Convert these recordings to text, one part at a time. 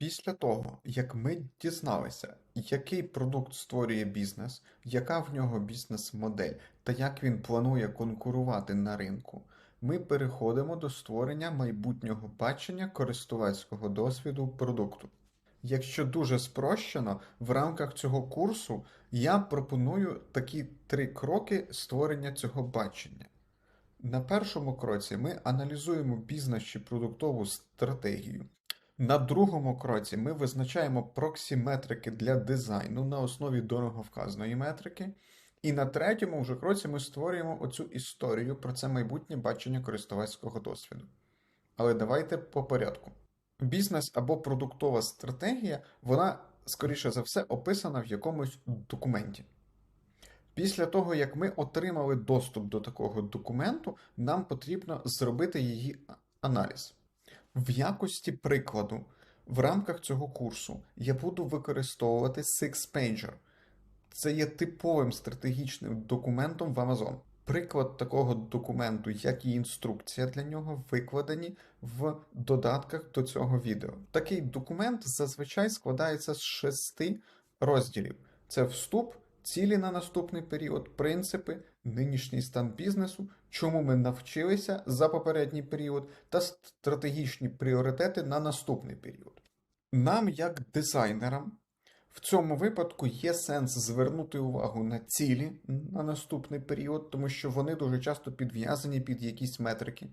Після того, як ми дізналися, який продукт створює бізнес, яка в нього бізнес-модель та як він планує конкурувати на ринку, ми переходимо до створення майбутнього бачення користувацького досвіду продукту. Якщо дуже спрощено, в рамках цього курсу я пропоную такі три кроки створення цього бачення. На першому кроці ми аналізуємо бізнес чи продуктову стратегію. На другому кроці ми визначаємо проксі-метрики для дизайну на основі дороговказної метрики. І на третьому вже кроці ми створюємо оцю історію про це майбутнє бачення користувацького досвіду. Але давайте по порядку. Бізнес або продуктова стратегія, вона, скоріше за все, описана в якомусь документі. Після того, як ми отримали доступ до такого документу, нам потрібно зробити її аналіз. В якості прикладу, в рамках цього курсу я буду використовувати SixPager. Це є типовим стратегічним документом в Amazon. Приклад такого документу, як і інструкція для нього, викладені в додатках до цього відео. Такий документ зазвичай складається з шести розділів: це вступ, цілі на наступний період, принципи, нинішній стан бізнесу, чому ми навчилися за попередній період, та стратегічні пріоритети на наступний період. Нам, як дизайнерам, в цьому випадку є сенс звернути увагу на цілі на наступний період, тому що вони дуже часто підв'язані під якісь метрики.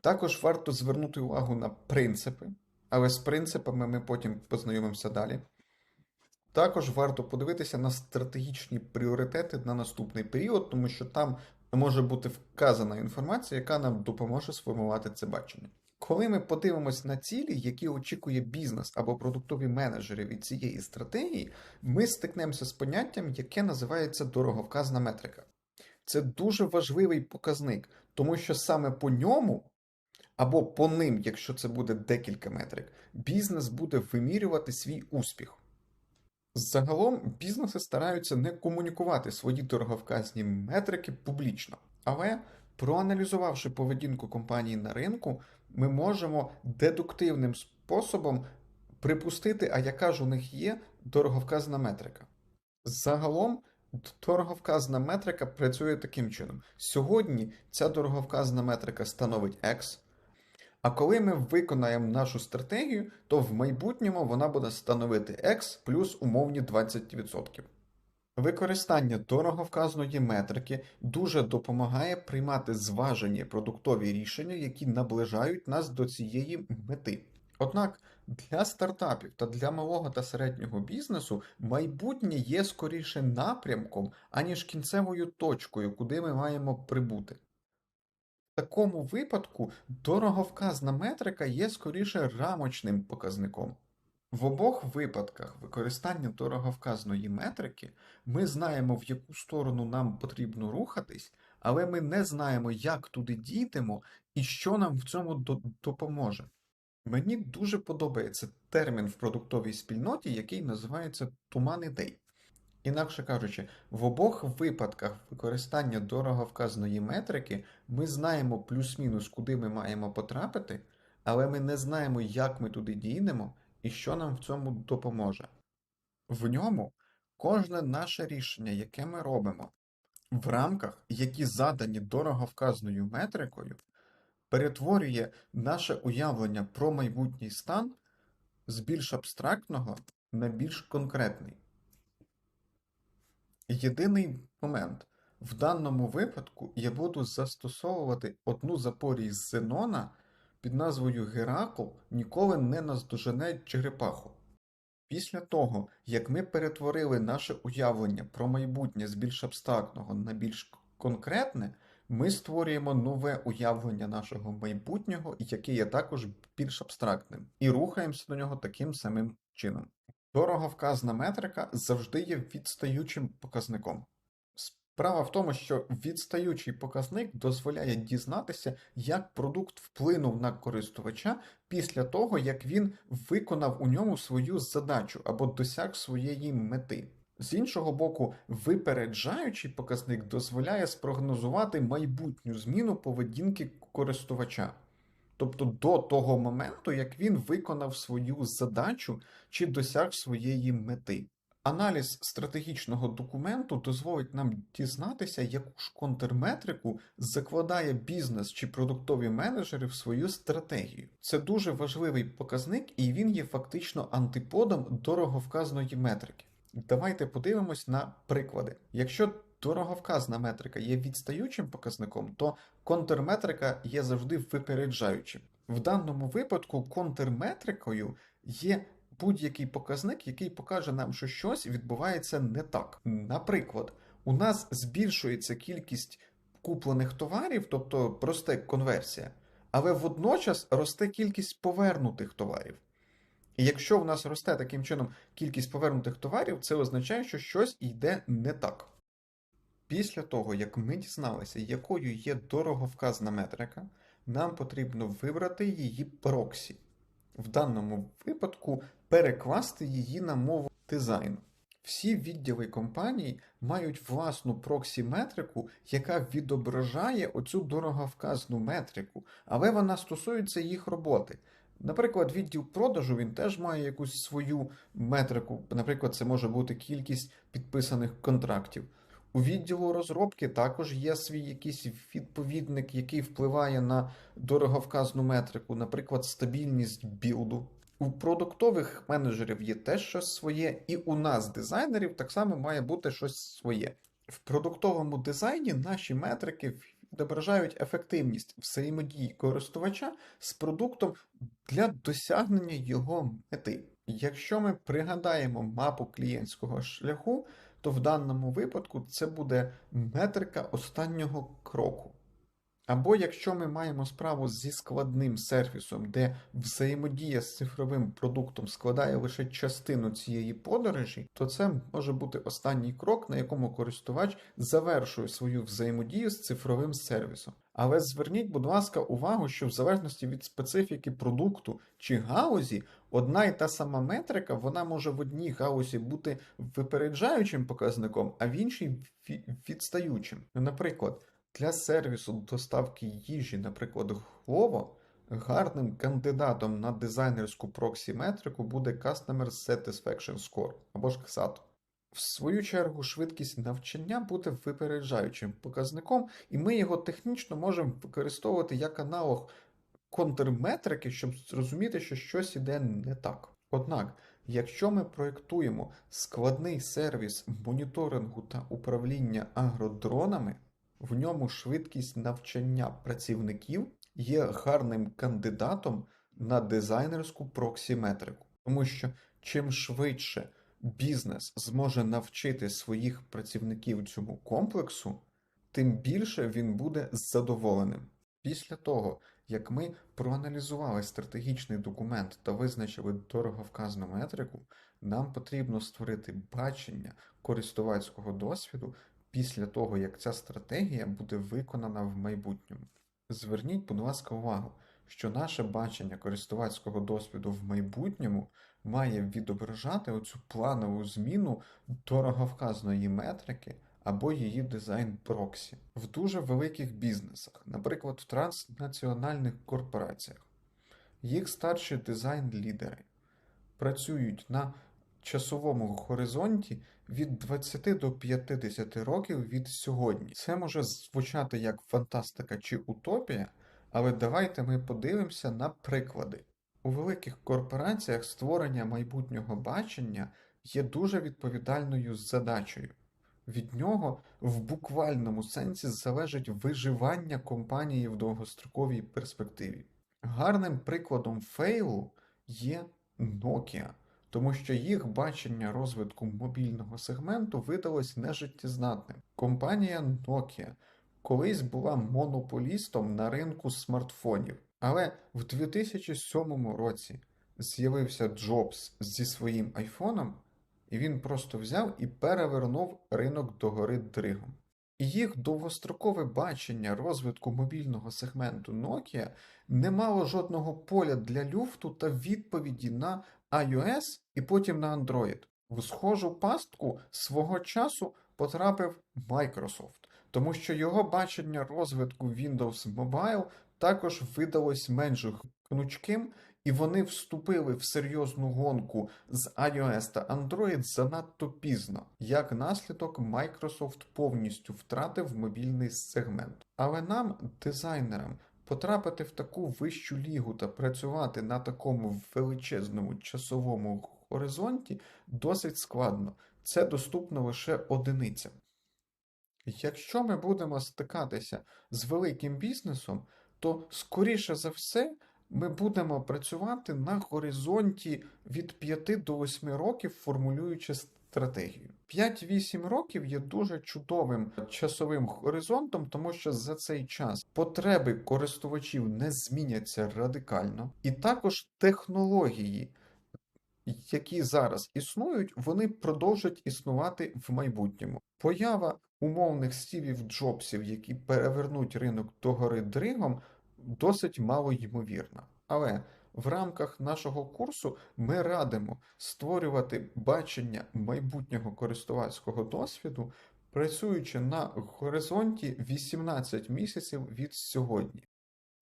Також варто звернути увагу на принципи, але з принципами ми потім познайомимося далі. Також варто подивитися на стратегічні пріоритети на наступний період, тому що там може бути вказана інформація, яка нам допоможе сформувати це бачення. Коли ми подивимось на цілі, які очікує бізнес або продуктові менеджери від цієї стратегії, ми стикнемося з поняттям, яке називається дороговказна метрика. Це дуже важливий показник, тому що саме по ньому, або по ним, якщо це буде декілька метрик, бізнес буде вимірювати свій успіх. Загалом бізнеси стараються не комунікувати свої дороговказні метрики публічно, але проаналізувавши поведінку компанії на ринку, ми можемо дедуктивним способом припустити, а яка ж у них є дороговказна метрика. Загалом дороговказна метрика працює таким чином: сьогодні ця дороговказна метрика становить X. А коли ми виконаємо нашу стратегію, то в майбутньому вона буде становити X плюс умовні 20%. Використання дороговказної метрики дуже допомагає приймати зважені продуктові рішення, які наближають нас до цієї мети. Однак для стартапів та для малого та середнього бізнесу майбутнє є скоріше напрямком, аніж кінцевою точкою, куди ми маємо прибути. В такому випадку дороговказна метрика є скоріше рамочним показником. В обох випадках використання дороговказної метрики ми знаємо, в яку сторону нам потрібно рухатись, але ми не знаємо, як туди дійдемо і що нам в цьому допоможе. Мені дуже подобається термін в продуктовій спільноті, який називається туман ідей. Інакше кажучи, в обох випадках використання дороговказної метрики ми знаємо плюс-мінус, куди ми маємо потрапити, але ми не знаємо, як ми туди дійдемо і що нам в цьому допоможе. В ньому кожне наше рішення, яке ми робимо, в рамках, які задані дороговказною метрикою, перетворює наше уявлення про майбутній стан з більш абстрактного на більш конкретний. Єдиний момент. В даному випадку я буду застосовувати одну з з Зенона під назвою Геракл ніколи не наздожене черепаху. Після того, як ми перетворили наше уявлення про майбутнє з більш абстрактного на більш конкретне, ми створюємо нове уявлення нашого майбутнього, яке є також більш абстрактним, і рухаємося до нього таким самим чином. Дороговказна метрика завжди є відстаючим показником. Справа в тому, що відстаючий показник дозволяє дізнатися, як продукт вплинув на користувача після того, як він виконав у ньому свою задачу або досяг своєї мети. З іншого боку, випереджаючий показник дозволяє спрогнозувати майбутню зміну поведінки користувача. Тобто до того моменту, як він виконав свою задачу чи досяг своєї мети. Аналіз стратегічного документу дозволить нам дізнатися, яку ж контрметрику закладає бізнес чи продуктові менеджери в свою стратегію. Це дуже важливий показник, і він є фактично антиподом дороговказної метрики. Давайте подивимось на приклади. Якщо дороговказна метрика є відстаючим показником, то контрметрика є завжди випереджаючим. В даному випадку контрметрикою є будь-який показник, який покаже нам, що щось відбувається не так. Наприклад, у нас збільшується кількість куплених товарів, тобто росте конверсія, але водночас росте кількість повернутих товарів. І якщо в нас росте таким чином кількість повернутих товарів, це означає, що щось йде не так. Після того, як ми дізналися, якою є дороговказна метрика, нам потрібно вибрати її проксі. В даному випадку перекласти її на мову дизайну. Всі відділи компанії мають власну проксі-метрику, яка відображає оцю дороговказну метрику, але вона стосується їх роботи. Наприклад, відділ продажу він теж має якусь свою метрику. Наприклад, це може бути кількість підписаних контрактів. У відділу розробки також є свій якийсь відповідник, який впливає на дороговказну метрику, наприклад, стабільність білду. У продуктових менеджерів є теж щось своє, і у нас, дизайнерів, так само має бути щось своє. В продуктовому дизайні наші метрики відображають ефективність взаємодії користувача з продуктом для досягнення його мети. Якщо ми пригадаємо мапу клієнтського шляху, то в даному випадку це буде метрика останнього кроку. Або якщо ми маємо справу зі складним сервісом, де взаємодія з цифровим продуктом складає лише частину цієї подорожі, то це може бути останній крок, на якому користувач завершує свою взаємодію з цифровим сервісом. Але зверніть, будь ласка, увагу, що в залежності від специфіки продукту чи галузі, одна і та сама метрика, вона може в одній галузі бути випереджаючим показником, а в іншій відстаючим. Наприклад. Для сервісу доставки їжі, наприклад, Glovo, гарним кандидатом на дизайнерську проксі-метрику буде Customer Satisfaction Score або ж XAT. В свою чергу, швидкість навчання буде випереджаючим показником, і ми його технічно можемо використовувати як аналог контрметрики, щоб зрозуміти, що щось іде не так. Однак, якщо ми проєктуємо складний сервіс моніторингу та управління агродронами, в ньому швидкість навчання працівників є гарним кандидатом на дизайнерську проксіметрику, тому що чим швидше бізнес зможе навчити своїх працівників цьому комплексу, тим більше він буде задоволеним. Після того, як ми проаналізували стратегічний документ та визначили дороговказну метрику, нам потрібно створити бачення користувацького досвіду після того, як ця стратегія буде виконана в майбутньому. Зверніть, будь ласка, увагу, що наше бачення користувацького досвіду в майбутньому має відображати оцю планову зміну дороговказної метрики або її дизайн проксі в дуже великих бізнесах, наприклад, в транснаціональних корпораціях. Їх старші дизайн-лідери працюють на часовому горизонті від 20 до 50 років від сьогодні. Це може звучати як фантастика чи утопія, але давайте ми подивимося на приклади. У великих корпораціях створення майбутнього бачення є дуже відповідальною задачею. Від нього в буквальному сенсі залежить виживання компанії в довгостроковій перспективі. Гарним прикладом фейлу є Nokia тому що їх бачення розвитку мобільного сегменту видалось нежиттєзнатним. Компанія Nokia колись була монополістом на ринку смартфонів, але в 2007 році з'явився Джобс зі своїм айфоном, і він просто взяв і перевернув ринок догори дригом. Їх довгострокове бачення розвитку мобільного сегменту Nokia не мало жодного поля для люфту та відповіді на iOS і потім на Android. В схожу пастку свого часу потрапив Microsoft, тому що його бачення розвитку Windows Mobile також видалось менш гнучким, і вони вступили в серйозну гонку з iOS та Android занадто пізно. Як наслідок, Microsoft повністю втратив мобільний сегмент. Але нам, дизайнерам, потрапити в таку вищу лігу та працювати на такому величезному часовому горизонті досить складно. Це доступно лише одиницям. Якщо ми будемо стикатися з великим бізнесом, то скоріше за все ми будемо працювати на горизонті від 5 до 8 років, формулюючи стратегію. 5-8 років є дуже чудовим часовим горизонтом, тому що за цей час потреби користувачів не зміняться радикально, і також технології, які зараз існують, вони продовжать існувати в майбутньому. Поява умовних стівів Джобсів, які перевернуть ринок догори дригом, досить мало ймовірна. Але в рамках нашого курсу ми радимо створювати бачення майбутнього користувацького досвіду, працюючи на горизонті 18 місяців від сьогодні.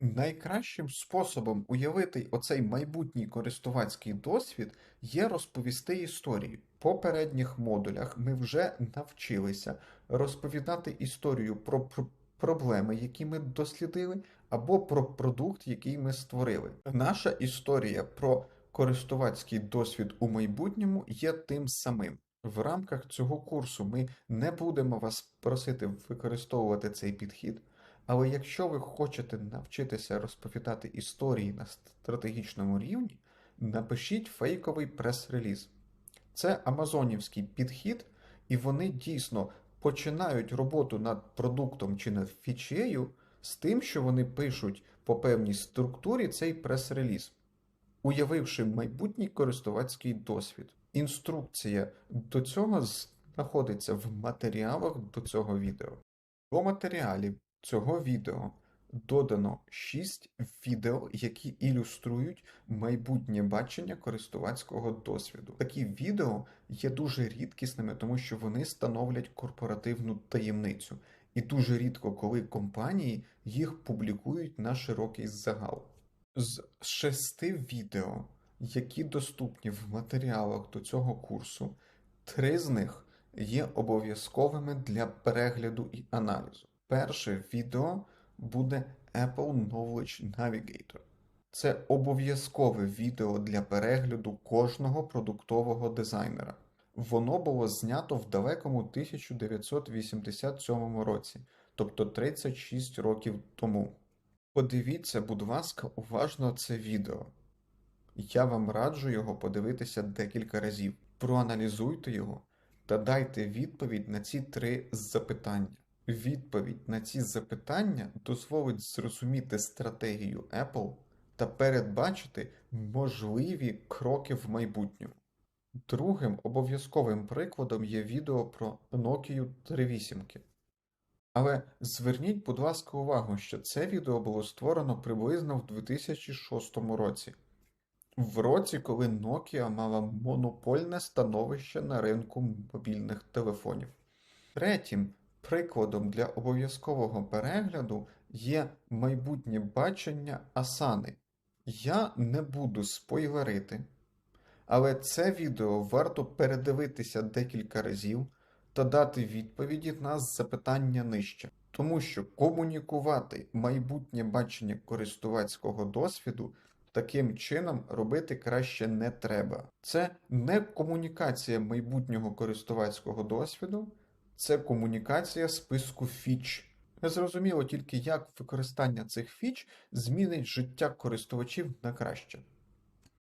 Найкращим способом уявити оцей майбутній користувацький досвід є розповісти історію. В попередніх модулях ми вже навчилися розповідати історію про пр- проблеми, які ми дослідили, або про продукт, який ми створили. Наша історія про користувацький досвід у майбутньому є тим самим. В рамках цього курсу ми не будемо вас просити використовувати цей підхід. Але якщо ви хочете навчитися розповідати історії на стратегічному рівні, напишіть фейковий прес-реліз. Це амазонівський підхід, і вони дійсно починають роботу над продуктом чи над фічею з тим, що вони пишуть по певній структурі цей прес-реліз, уявивши майбутній користувацький досвід. Інструкція до цього знаходиться в матеріалах до цього відео. До матеріалів цього відео додано 6 відео, які ілюструють майбутнє бачення користувацького досвіду. Такі відео є дуже рідкісними, тому що вони становлять корпоративну таємницю, і дуже рідко, коли компанії їх публікують на широкий загал. З шести відео, які доступні в матеріалах до цього курсу, три з них є обов'язковими для перегляду і аналізу. Перше відео буде Apple Knowledge Navigator. Це обов'язкове відео для перегляду кожного продуктового дизайнера. Воно було знято в далекому 1987 році, тобто 36 років тому. Подивіться, будь ласка, уважно це відео. Я вам раджу його подивитися декілька разів. Проаналізуйте його та дайте відповідь на ці три запитання. Відповідь на ці запитання дозволить зрозуміти стратегію Apple та передбачити можливі кроки в майбутньому. Другим обов'язковим прикладом є відео про Nokia 38. Але зверніть, будь ласка, увагу, що це відео було створено приблизно в 2006 році, в році, коли Nokia мала монопольне становище на ринку мобільних телефонів. Третім прикладом для обов'язкового перегляду є майбутнє бачення Асани. Я не буду спойлерити, але це відео варто передивитися декілька разів та дати відповіді на запитання нижче. Тому що комунікувати майбутнє бачення користувацького досвіду таким чином робити краще не треба. Це не комунікація майбутнього користувацького досвіду, це комунікація списку фіч. Незрозуміло тільки, як використання цих фіч змінить життя користувачів на краще.